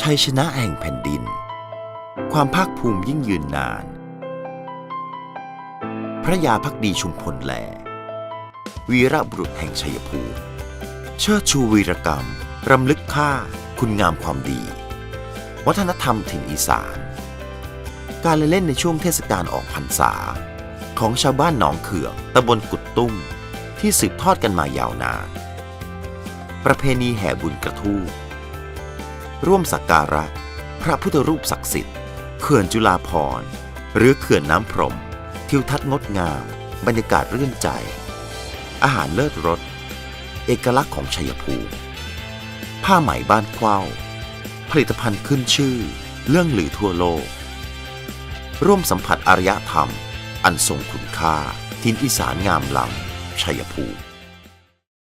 ชัยชนะแห่งแผ่นดิน ความภาคภูมิยิ่งยืนนาน พระยาพักดีชุมพลแล วีรบุรุษแห่งชัยภูมิ เชิดชูวีรกรรม รำลึกค่า คุณงามความดี วัฒนธรรมถิ่นอีสาน การเล่นในช่วงเทศกาลออกพรรษา ของชาวบ้านหนองเขืองตำบลกุดตุ้ม ที่สืบทอดกันมายาวนาน ประเพณีแห่บุญกระทู้ ร่วมสักการะ พระพุทธรูปศักดิ์สิทธิ์เขื่อนจุฬาภรณ์หรือเขื่อนน้ำพรม ทิวทัศน์งดงาม บรรยากาศรื่นใจ อาหารเลิศรส เอกลักษณ์ของชัยภูมิ ผ้าไหมบ้านเข้าผลิตภัณฑ์ขึ้นชื่อ เรื่องหลือทั่วโลก ร่วมสัมผัสอารยธรรม อันทรงคุณค่า ทินอีสานงามล้ำชัยภูมิ